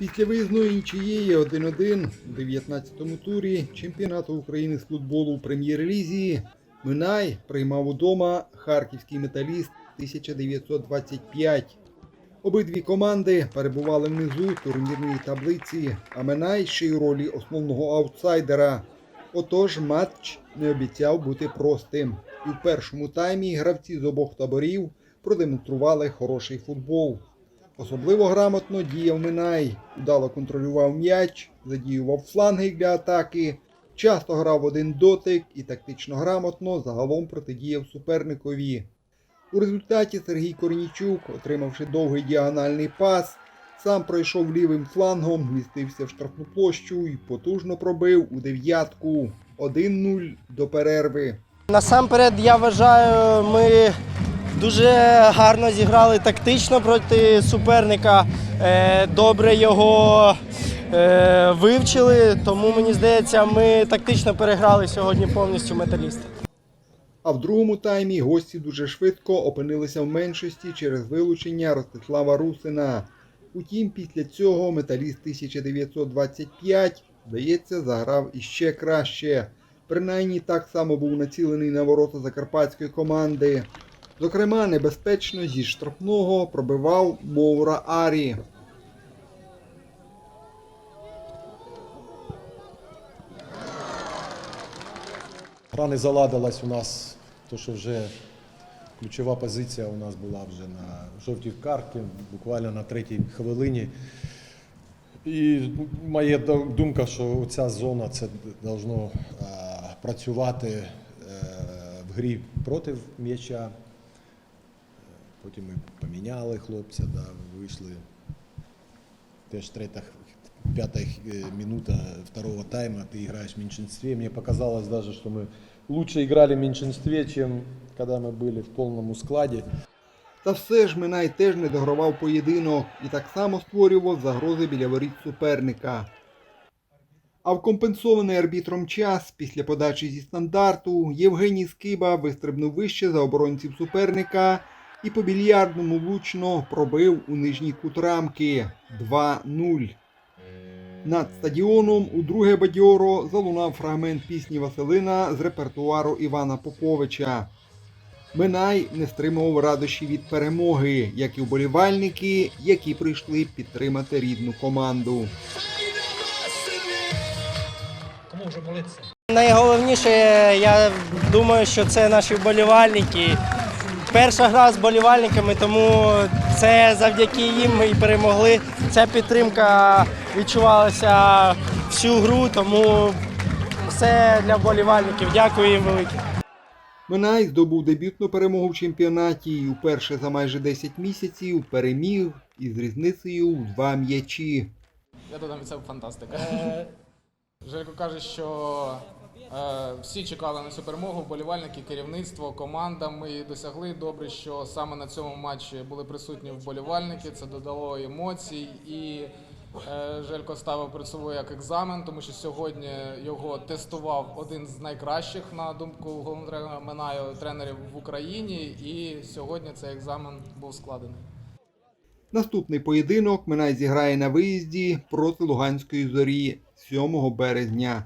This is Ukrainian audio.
Після виїзної нічиєї 1-1 у 19-му турі чемпіонату України з футболу у прем'єр-лізі Минай приймав удома харківський металіст 1925. Обидві команди перебували внизу турнірної таблиці, а Минай ще й у ролі основного аутсайдера. Отож, матч не обіцяв бути простим. І в першому таймі гравці з обох таборів продемонстрували хороший футбол. Особливо грамотно діяв Минай, удало контролював м'яч, задіював фланги для атаки, часто грав один дотик і тактично грамотно загалом протидіяв суперникові. У результаті Сергій Корнічук, отримавши довгий діагональний пас, сам пройшов лівим флангом, вмістився в штрафну площу і потужно пробив у дев'ятку 1-0 до перерви. Насамперед, я вважаю, ми дуже гарно зіграли тактично проти суперника. Е, Добре його е, вивчили, тому мені здається, ми тактично переграли сьогодні повністю металіста. А в другому таймі гості дуже швидко опинилися в меншості через вилучення Ростислава Русина. Утім, після цього металіст 1925, здається, заграв іще краще. Принаймні так само був націлений на ворота закарпатської команди. Зокрема, небезпечно зі штрафного пробивав Моура Арі. Гра не заладилась у нас, то що вже ключова позиція у нас була вже на жовтій карті, буквально на третій хвилині. І моя думка, що ця зона це должно е, працювати е, в грі проти м'яча. Е, Потім ми поміняли хлопця, да, вийшли. Теж третя, пятая э, минута второго тайма, ты играешь в меньшинстве. Мне показалось даже, что мы лучше играли в меньшинстве, чем когда мы были в полном складе. Та все ж Минай теж не догравав поєдинок і так само створював загрози біля воріт суперника. А в компенсований арбітром час після подачі зі стандарту Євгеній Скиба вистрибнув вище за оборонців суперника і по більярдному влучно пробив у нижній кут рамки 2-0. Над стадіоном у друге бадьоро залунав фрагмент пісні Василина з репертуару Івана Поповича. Минай не стримував радощі від перемоги, як і вболівальники, які прийшли підтримати рідну команду. Кому вже молитися? Найголовніше, я думаю, що це наші вболівальники. Перша гра з вболівальниками, тому це завдяки їм ми і перемогли. Ця підтримка відчувалася всю гру, тому все для вболівальників. Дякую їм велике. Минай здобув дебютну перемогу в чемпіонаті і вперше за майже 10 місяців переміг із різницею у два м'ячі. Я додам це фантастика. Желько каже, що е, всі чекали на цю перемогу, вболівальники, керівництво, команда. Ми досягли. Добре, що саме на цьому матчі були присутні вболівальники. Це додало емоцій. І е, Желько ставив перед собою як екзамен, тому що сьогодні його тестував один з найкращих, на думку головного Минаю, тренерів в Україні. І сьогодні цей екзамен був складений. Наступний поєдинок Минай зіграє на виїзді проти Луганської зорі 7 березня.